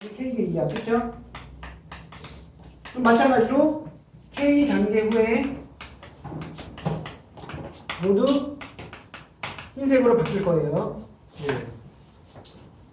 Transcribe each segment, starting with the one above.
K가 2야. 그쵸? 그럼 마찬가지로 K 단계 후에 모두 흰색으로 바뀔 거예요. 예.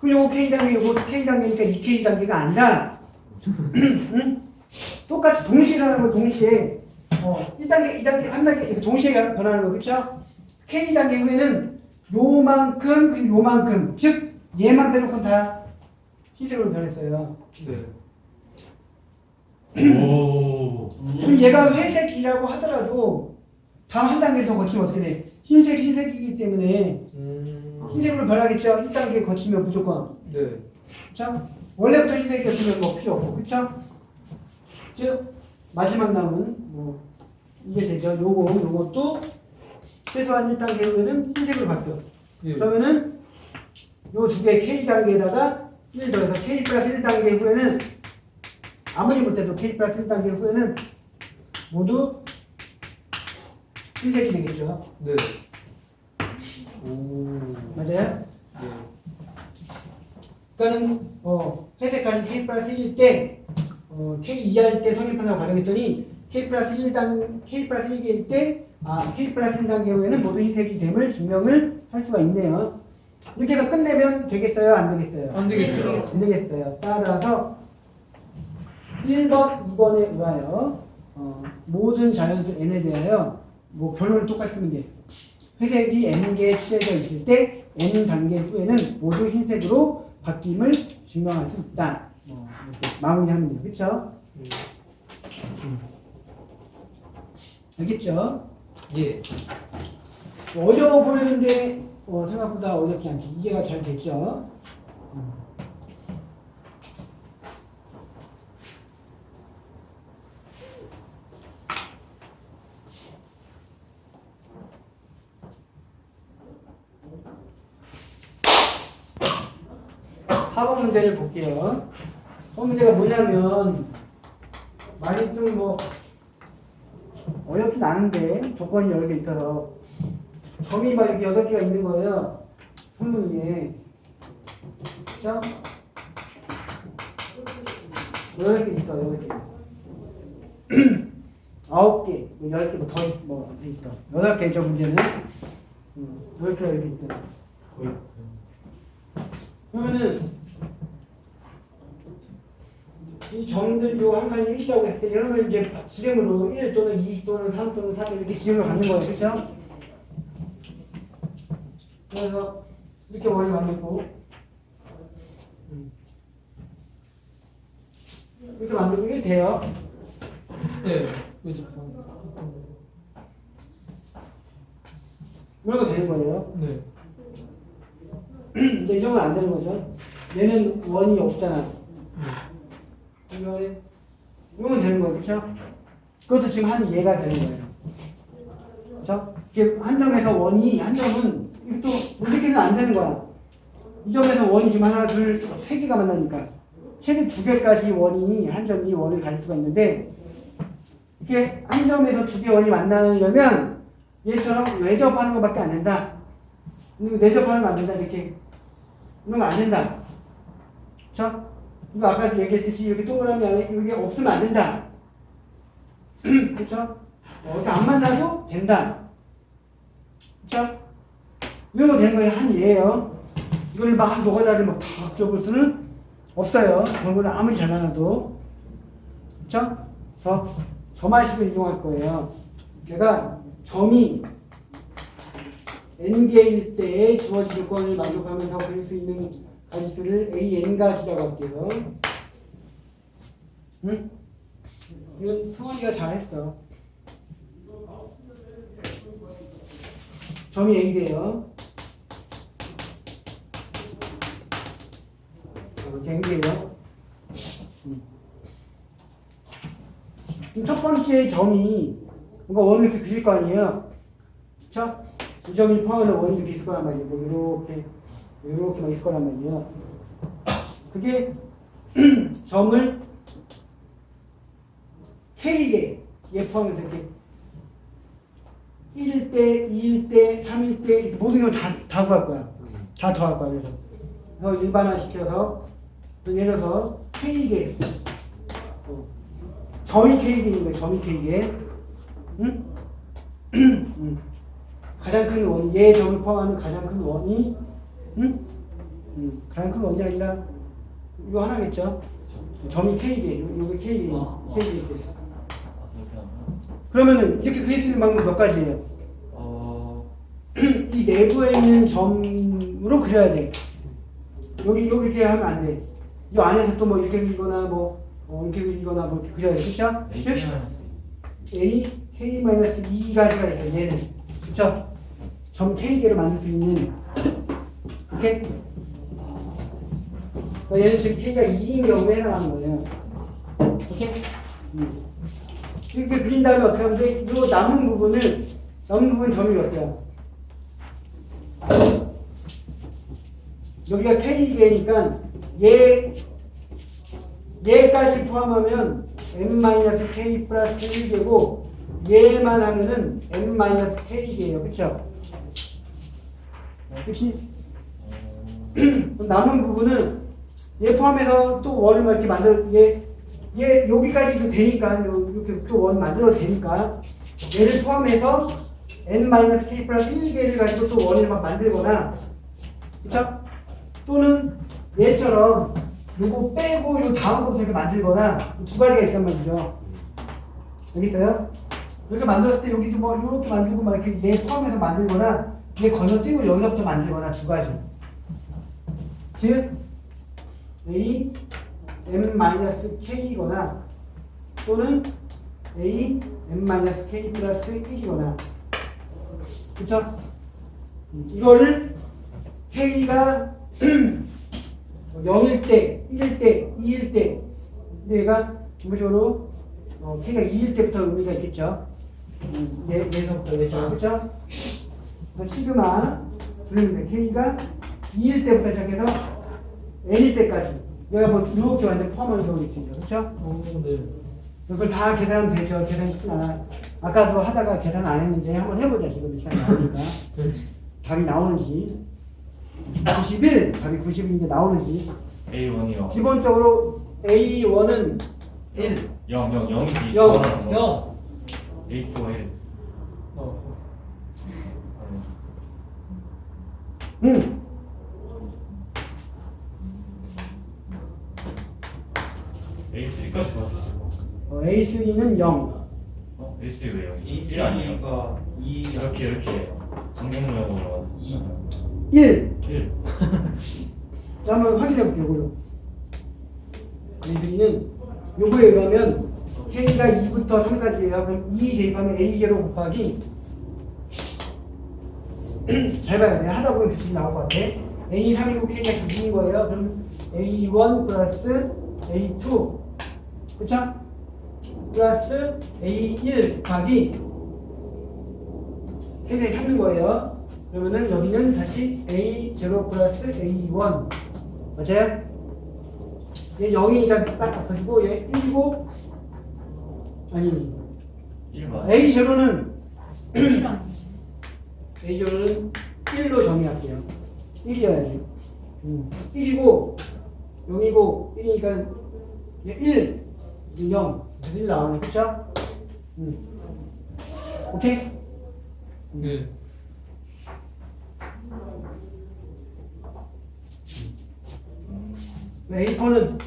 그럼 요거 K 단계, 요거 K 단계니까 이 K 단계가 아니라 응? 똑같이 동시에 일어나는 거 동시에 어, 1단계, 2단계, 한 단계 이렇게 동시에 변하는 거 그쵸? K 단계 후에는 요만큼, 요만큼 즉 얘만 빼놓고 다 흰색으로 변했어요. 네. 오. 그럼 얘가 회색이라고 하더라도 다음 한 단계 더 거치면 어떻게 돼? 흰색, 흰색이기 때문에 음. 흰색으로 변하겠죠? 1단계 거치면 무조건. 네. 그쵸? 원래부터 흰색이었으면 뭐 필요 없고, 그쵸? 즉, 마지막 남은, 뭐, 이게 되죠. 요거, 요것도 최소한 1단계 후에는 흰색으로 바뀌어. 예. 그러면은, 요 두 개 K 단계에다가 1 더해서 K 플러스 1단계 후에는, 아무리 못해도 K 플러스 1단계 후에는 모두 흰색이 되겠죠. 네. 오. 맞아요? 네. 그러니까는 어, 회색깔이 K 플러스 1일 때 어, K 이하일 때 성립한다고 가정했더니 K 플러스 1단 K 플러스 1개일 때 아, K 플러스 1단계 후에는 모두 흰색이 됨을 증명을 할 수가 있네요. 이렇게 해서 끝내면 되겠어요? 안 되겠어요? 안 되겠죠. 안 되겠어요. 따라서 1번, 2번에 의하여 어, 모든 자연수 n에 대하여 뭐 결론을 똑같이 쓰면 돼. 회색이 n개에 칠해져 있을 때 n 단계 후에는 모두 흰색으로 바뀜을 증명할 수 있다. 뭐 이렇게 마무리하면 돼요. 그렇죠? 알겠죠? 예. 어려워 보이는데 어, 생각보다 어렵지 않게 이해가 잘 됐죠? 음. 사번 문제를 볼게요. 사번 문제가 뭐냐면 많이 좀 뭐 어렵진 않은데 조건이 여러 개 있어서 점이 막 이렇게 여덟 개가 있는 거예요. 선문 위에. 그죠? 여덟 개 있어, 여덟 개. 아홉 개, 뭐열 개, 뭐더 뭐, 있어. 여덟 개죠, 문제는. 음, 여덟 이렇게 있어요. 거의. 그러면은, 이 점들 요한 칸이 1이라고 했을 때, 이러면 이제 지름으로 1 또는 2 또는 3 또는 4 이렇게 지름을 갖는 거예요. 그죠? 그래서 이렇게 머리 만들고 이렇게 만들고 이게 돼요. 네. 그렇죠. 이런 거 되는 거예요. 네. 근데 이 정도는 안 되는 거죠. 얘는 원이 없잖아. 이거는 이건 되는 거예요. 그렇죠? 그것도 지금 한 얘가 되는 거예요. 그렇죠? 이게 한 점에서 원이 한 점은 이것도 이렇게는 안 되는 거야. 이 점에서 원이 지금 하나, 둘, 세 개가 만나니까 최대 두 개까지 원이 한 점이 원을 가질 수가 있는데 이렇게 한 점에서 두 개 원이 만나려면 얘처럼 외접하는 것밖에 안 된다. 거안 된다 이렇게 이러면 안 된다. 그렇죠? 이거 아까 얘기했듯이 이렇게 동그라미 안에 이게 없으면 안 된다. 그렇죠? 어, 이렇게 안 만나도 된다. 그렇죠? 이런 거 되는 거예요. 한 예예요. 이걸 막 노가다를 막다 껴볼 수는 없어요. 그런 거는 아무리 잘 만나도. 그렇죠? 그래서 점화식을 이용할 거예요. 내가 점이 n개일 때 주어진 조건을 만족하면서 그릴 수 있는 가지수를 AN가지라고 할게요. 응? 이건 승원이가 잘했어. 점이 n개예요. 이렇게 n개예요. 음. 그럼 첫 번째 점이 뭔가 원을 이렇게 그릴 거 아니에요. 그쵸? 이 점이 포함하는 원이 이렇게 있을 거란 말이에요. 뭐 이렇게 이렇게만 있을 거란 말이에요. 그게 점을 얘 포함해서 이렇게 1일 때, 2일 때, 3일 때 이렇게 모든 걸다 다 구할 거야. 다 더할 거야. 그래서 일반화 시켜서 예를 들어서 K개 어, 점이 K개인 거야 점이 K개 응? 응. 가장 큰 원이 얘 점을 포함하는 가장 큰 원이 응? 응. 가장 큰 원이 아니라 이거 하나겠죠 점이 K개 요게 K개 어, 어. K개 하면 그러면은 이렇게 그릴 수 있는 방법 몇 가지예요 어 이 내부에 있는 점으로 그려야 돼. 여기 여기 이렇게 하면 안 돼. 이 안에서 또 뭐 이렇게 그리거나 뭐 어, 이렇게 그리거나 뭐 이렇게 그려야 돼. 그렇죠? A 즉 K 마이너스 A K 마이너스 2가지가 있어. 얘는 그렇죠? 점 K 개를 만들 수 있는 오케이? 그러니까 얘는 지금 K가 2인 경우에 해당하는 거예요. 오케이? 음. 이렇게 그린 다음에 어떻게 하면 돼? 이 남은 부분을 남은 부분 점이 어때요? 여기가 K개니까 얘 얘까지 포함하면 n-k 플러스 1개고 얘만 하면은 n-k개예요. 그쵸? 그치? 그럼 남은 부분은 얘 포함해서 또 원을 막 이렇게 만들어 얘, 얘 여기까지도 되니까 요- 이렇게 또 원 만들어도 되니까 얘를 포함해서 n-k 플러스 1개를 가지고 또 원을 막 만들거나 그쵸? 또는 얘처럼 요거 빼고 요 다음 거부터 이렇게 만들거나 두 가지가 있단 말이죠. 있어요? 이렇게 만들었을 때 여기도 뭐 이렇게 만들고 막 이렇게 얘 포함해서 만들거나 얘 건너뛰고 여기서부터 만들거나 두 가지. 즉 A m-k이거나 또는 A m-k 플러스 1이거나 그쵸? 이거를 K가 0일 때, 1일 때, 2일 때 근데 얘가 기본적으로 어, K가 2일 때부터 의미가 있겠죠 음, 얘, 얘서부터 얘죠 그쵸? 그래서 시그마 불리는데 K가 2일 때부터 시작해서 N일 때까지 얘가 뭐 이렇게 완전 포함하는 경우도 있습니다 그쵸? 어, 네. 그걸 다 계산하면 되죠. 계산 않아. 아까도 하다가 계산 안 했는데 한번 해보자. 지금 시간이 나오니까. 답이 나오는지. 91, 답이 90인데 나오는지. A 1이요 기본적으로 A1은 1 0 0 0이지 영, 0 A 2 1 어. 음, A 3까지 가수 있을 거 어, A3는 0. 어? A 3 왜요? 이1 아니에요? 가2 이렇게 이렇게 안경 모양으로 나왔어 2 1. 1 자, 한번 확인해 볼게요. 이걸로. A3는 요거에 의하면 K가 2부터 3까지예요. 그럼 2 대입하면 A0 곱하기 잘 봐야 돼. 하다 보면 규칙이 나올 것 같아. A3이고 K가 2인 거예요. 그럼 A1 플러스 A2 그쵸? 플러스 A1 곱하기 K가 3인 거예요. 그러면은 여기는 다시 A0 플러스 A1 맞아요? 얘 0이니까 딱 없어지고 얘 1이고 아니 1 맞아 A0는 A0는 1로 정의할게요 1이어야지 음. 1이고 0이고 1이니까 얘 1, 0 그래서 1 나오네 그쵸? 음. 오케이? 네. A4는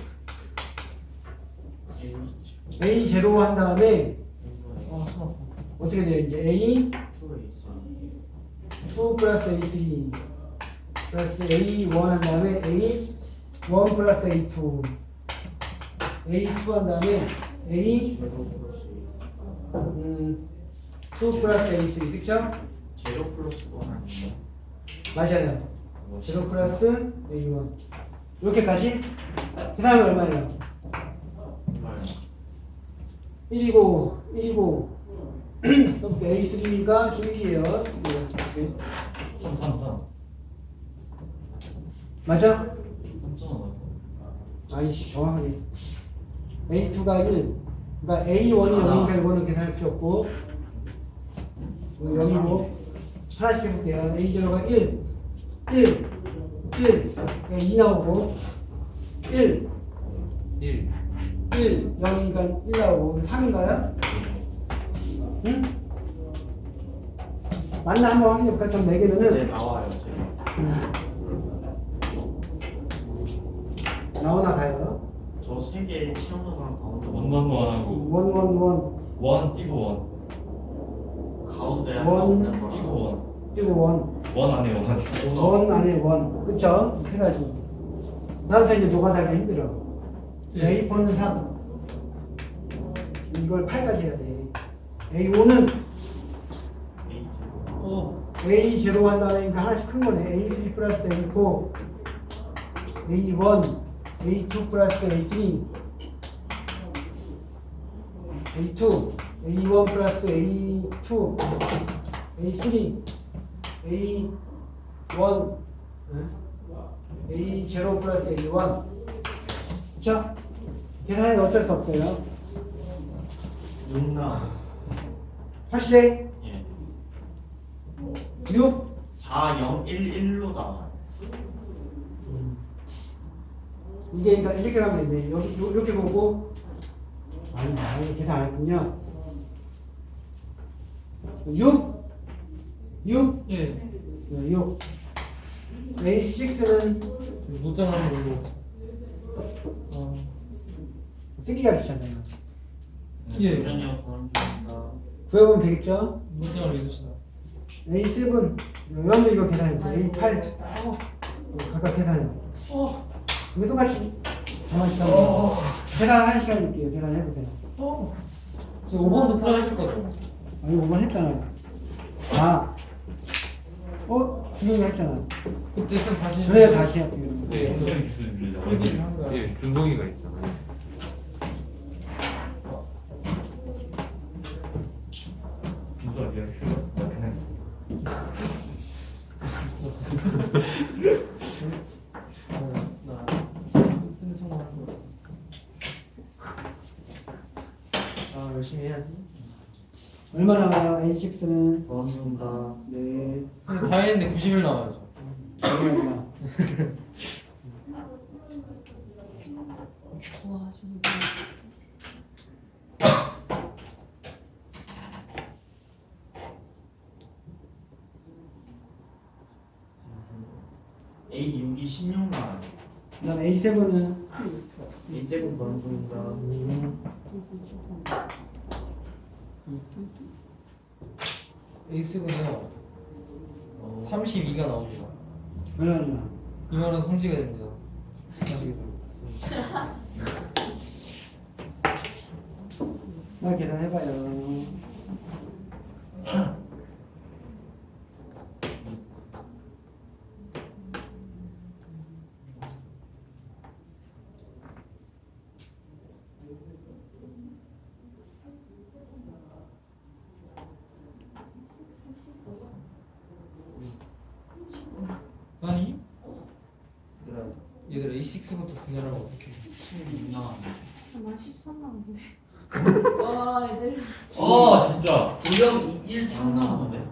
A0 한 다음에 어, 어. 어떻게 돼요? 이제 A 2 플러스 A3 플러스 A1 한 다음에 A1 플러스 A2 A2 한 다음에 A 음, 2 플러스 A3 그쵸? 제로 플러스 1 아니에요? 맞아요 뭐0 플러스 A1 이렇게까지? 계산하면 얼마예요? 1이고 1이고. 또 A3가 1이에요. 3 3 3 맞아? 3점 아이씨 정확하게. A2가 1 그러니까 A1이 0이니까 이거는 계산할 필요 없고. 0이고. 하나씩 해볼게요. A0가 1 1 1 2 나오고. 1 1 1, 0이니까 1 나오고. 3인가요? 응? 맞나? 한번 확인해볼까? 좀네 4개면은? 나와요 지금. 나오나 봐요. 저 세 개 시험도랑 가운데 원원원하고. 원, 원, 원, 원 띄고 원. 가운데 원, 하나 없는 거랑 띄고 원. 그리고 원. 원 안에 원 원 안에 원. 그쵸? 세 가지. 나부터 이제 노가다가 힘들어. 네. A4는 3. 이걸 8까지 해야 돼. A5는 에이트. 어 A0 한 다음에 그러니까 하나씩 큰 거네. A3 플러스 A4, A1, A2 플러스 A3, A2, A1 플러스 A2, A3, A1, A0 플러스 A1. 그쵸? 계산이 어쩔 수 없어요. 육나. 확실해? 예. 6? 4 0 1 1로 나와요. 이게 그러니까 이렇게 가면 되네. 여기 요- 이렇게 보고 아니 아니 계산 안 했군요. 6 6예6 A6는 문장하는 걸로 어 쓰기가 귀찮아요. 예. 그런 중입니다. 구해보면 되겠죠? 문장을 읽읍시다 A7 여러분들 이거 계산했죠? A8 어, 각각 계산해. 어 이거 똑같이 정한 시간 계산 한 시간 줄게요. 계산해보세요. 어. 저 5번도 풀어야실 거죠? 아니 5번 했잖아요. 아 어? 지금 했잖아. 그때 선 다시 그래야 다시 할게요. 네 기술 빌려 풀기를 한 거야 예, 준동이가 있잖아요. 진짜 미안했어 나 그냥 했어 나 쓰는 성공하는 거. 아 열심히 해야지. 얼마 나와요? A6는? 원입니다. 네. 다 했는데 90일 나와야죠. 와, 저기 A 6이 16 나와요. 그 다음 A7은? A7 그런 중입니다. A6은요 32가 나옵니다. 얼마 얼마? 이거는 성지가 됩니다. 아시게 되고. 나 계산해봐요. 얘들아 A6부터 분열하면 어떡해? 16 나와요. 나13 나오는데. 와, 얘들. 아 진짜 구형 1 3 나오는데. 야,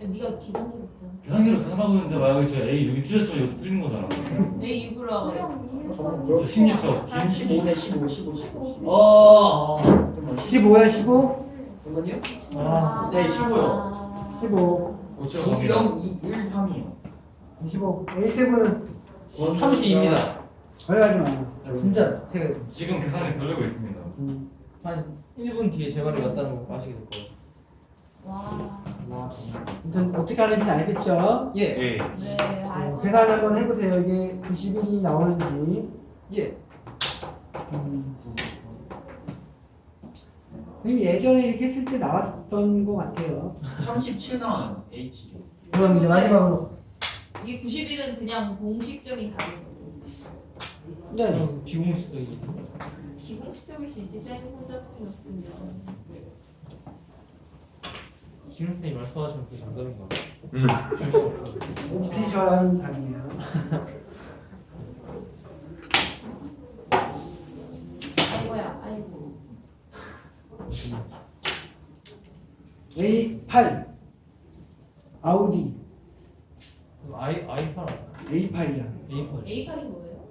네가 기상기로 있잖아. 계산기로 계산 하고 있는데 만약에 저 A 6이 틀렸으면 이것도 틀린 거잖아 내 6으로 하고 있어. 저 16초 15네 15 15 15. 어 15야 15? 잠깐만요. 아. 네, 15요. 아. 15. 오치가 갑니다 구형 1 3이요. 25. A7은 32입니다. 거래하지 마. 진짜 제가 지금 계산이 되려고 있습니다 음. 한 1분 뒤에 제 말이 맞다는 거 아시게 될 거예요. 와. 와. 아무튼 어떻게 하는지 알겠죠? 예. 예 네, 어, 알고. 계산 한번 해보세요. 이게 91이 나오는지. 예. 음. 선생님 예전에 이렇게 했을 때 나왔던 것 같아요. 37 나와요. H. 그럼 이제 마지막으로. 이게 91은 그냥 공식적인 답이거든. 네. 그럼 비공식적이. 비공식적일 수 있지. 쌤 혼자 풀었으면. 김 선생님 말씀하시면 그 정답인가? 음. 오피셜한 답이에요. 아이고야, 아이고. A8 아우디 아이 아이팔 A8이야. A8. A8이 뭐예요?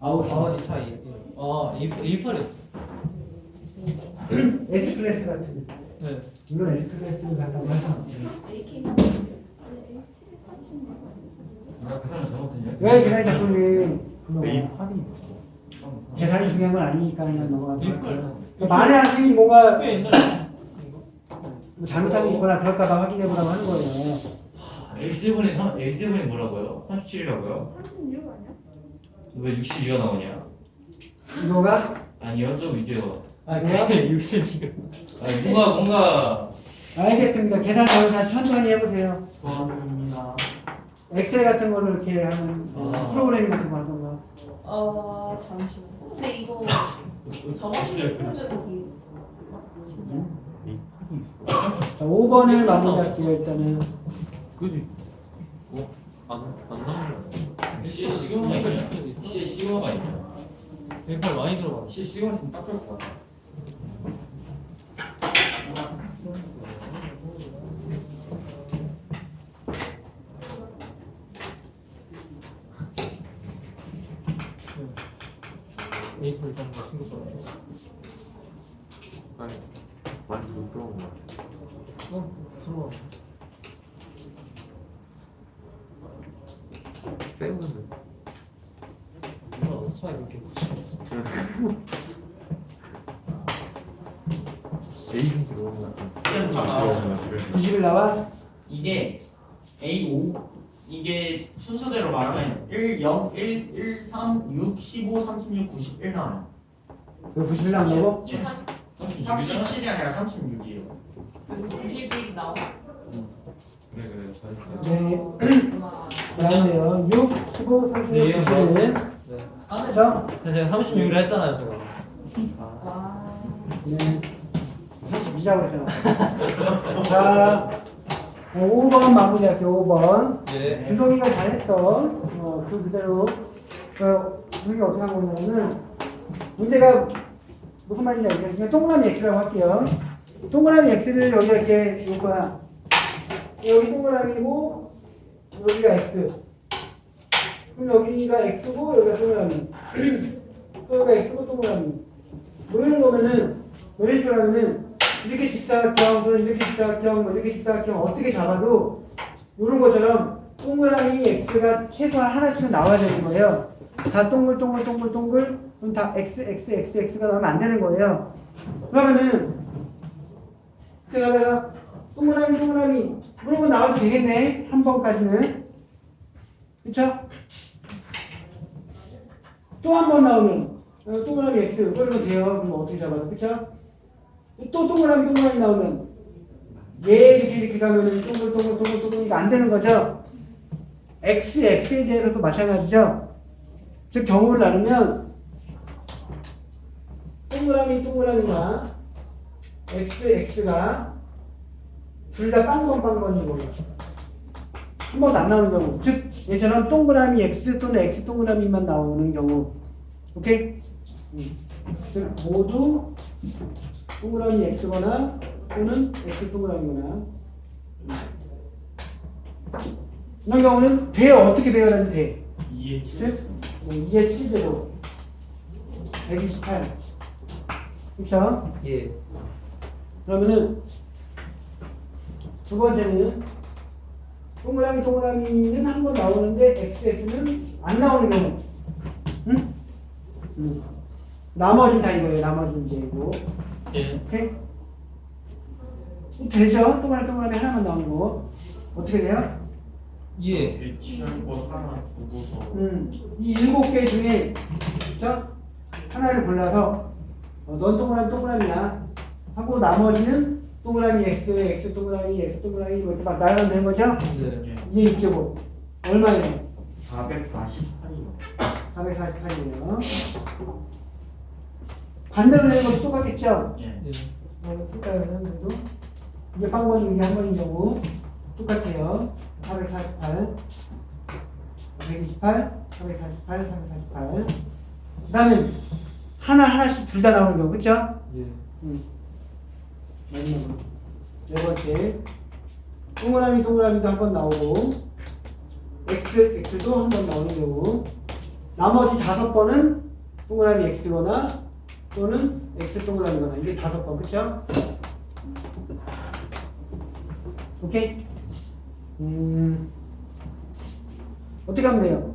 아웃. 아원이 차이. 아 A A 팔이. S 클래스 같은. 네. 물론 S 클래스를 갖다고 해서. AK 내가 계산을 잘못했냐? 왜 계산이 그거 합이 계산이 중요한 건 아니니까 그냥 넘어가도 할게요. 그러니까 만에 꽤 옛날에. 이거. 뭐 잘못하고 있거나 그럴까봐 확인해보라고 하는 거예요. A7이 3, A7이 뭐라고요? 37이라고요? 36 아니야? 왜 62가 나오냐? 이거가 아니 0.2개요. 아 뭐야? 그게 62가. 아니 뭔가 뭔가 알겠습니다. 계산 잘 다시 천천히 해보세요. 고맙습니다. 엑셀 같은 거를 이렇게 하는 아. 프로그래밍 같은 거 하던가. 어 잠시만. 근데 이거 저번에 풀어줘도. 자, 5번을 마무리할게요, 일단은. 그지. 어? 안 안 나오는 C에 시그마가 있냐? C에 시그마가 있냐? A 팔 많이 들어가. C 시그마 있으면 딱 좋을 것 같아. 받아. 아니 많이 부끄러운 거 같아. 어 들어와. 세우는 뭐야 차이 이렇게. 너무 다 나왔어요. 90일 나와? 이게 A5 이게 순서대로 말하면 1, 0, 1, 1, 3, 6, 15, 36, 91 나와요. 그 90일 나온다고? 예. 36이잖아? 37이 아니라 36이에요. 그래서 91 나와. 그래 그래 잘했어. 네. 와. 나왔네요. 6, 15, 36, 네, 91. 네. 아, 그죠? 제가 36을 했잖아요 제가. 와. 네. 32라고 했잖아. 자, 5번 마무리할게요, 5번. 네. 규동이가 잘했어. 어, 그 그대로. 어, 우리가 어떻게 한 거냐면은, 문제가 무슨 말인지 알겠어요? 그냥 동그라미 X라고 할게요. 동그라미 X를 여기가 이렇게, 요거야. 여기 동그라미고, 여기가 X. 그럼 여기가 X고, 여기가 동그라미. 또 여기가 X고, 동그라미. 뭐 이런 거면은, 뭐 이런 식으로 하면은, 이렇게 직사각형, 또는 이렇게 직사각형, 뭐 이렇게 직사각형 어떻게 잡아도, 이런 것처럼 동그라미 x가 최소한 하나씩은 나와야 되는 거예요. 다 동글 동글 동글 동글 그럼 다 x x x x가 나오면 안 되는 거예요. 그러면은 그래서 동그라미 동그라미 이런 거 나와도 되겠네 한 번까지는 그쵸? 또 한 번 나오면 어, 동그라미 x 그러면 돼요. 그럼 어떻게 잡아도 그쵸? 또 동그라미 동그라미 나오면 얘 이렇게 이렇게 가면은 동글 동글 동글 동글 이거 안 되는 거죠. x x에 대해서도 마찬가지죠. 즉 경우를 나누면 동그라미 동그라미나 x x가 둘 다 빵건 빵건이고 한 번도 안 나오는 경우 즉 얘처럼 동그라미 x 또는 x 동그라미만 나오는 경우 오케이? 음. 즉 모두 동그라미 x거나 또는 x 동그라미거나 이런 경우는 돼요 어떻게 돼요라도 돼 이해 즉 2의 7제곱 128 그쵸? 예. 그러면은 두 번째는 동그라미 동그라미는 한 번 나오는데 xx는 안 나오는 경우 응? 응. 나머지는 다 이거예요 나머지는 이제 이거 예. 오케이? 되죠? 동그라미 동그라미 하나만 나오는 거 어떻게 돼요? 예. 음, 이 일곱 개 중에 그쵸? 하나를 골라서 어, 넌 동그라미 동그라미야 하고 나머지는 동그라미 x, x 동그라미, x 동그라미 뭐 이렇게 막 나열하면 되는 거죠? 네. 이게 있죠 얼마예요? 448이요. 448이에요 반대로 내는 것도 똑같겠죠? 예. 예. 어, 색깔은 그래도 이게 빵번이 이게 한 번인 경우 똑같아요. 448, 128, 448, 448. 그다음에 하나 하나씩 둘 다 나오는 경우 그렇죠? 예. 마지막으로 네 번째 동그라미 동그라미도 한 번 나오고 x x도 한 번 나오는 경우 나머지 다섯 번은 동그라미 x거나 또는 x 동그라미거나 이게 다섯 번 그쵸? 오케이? 음 어떻게 하면 돼요?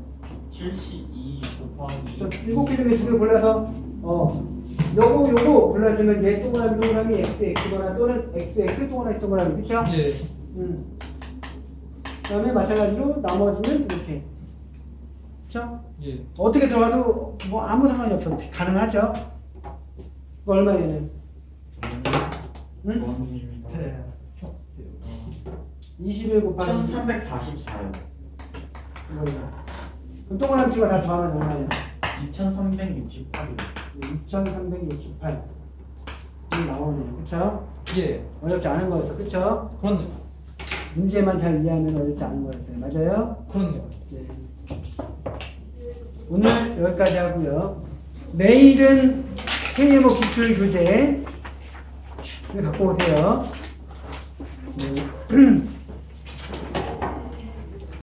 72 곱하기 저 일곱 개 중에 두 개 골라서 어 요거 요거 골라주면 얘 동그라미 동그라미 x x거나 또는 x x 동그라미 동그라미 그쵸? 예. 음. 그다음에 마찬가지로 나머지는 이렇게 그쵸? 예. 어떻게 들어가도 뭐 아무 상관이 없어 가능하죠? 이거 얼마예요? 응? 원중입니다. 그래 21 곱하기 1344요. 이거예요. 그럼 동그라미 치고 다 더하면 얼마예요? 2368이요. 2368 이 나오네요 그쵸? 예. 어렵지 않은 거였어 그쵸? 그렇네요. 문제만 잘 이해하면 어렵지 않은 거였어요 맞아요? 그렇네요. 네. 오늘 여기까지 하고요. 내일은 KMO 기출 교재 갖고 오세요. 네.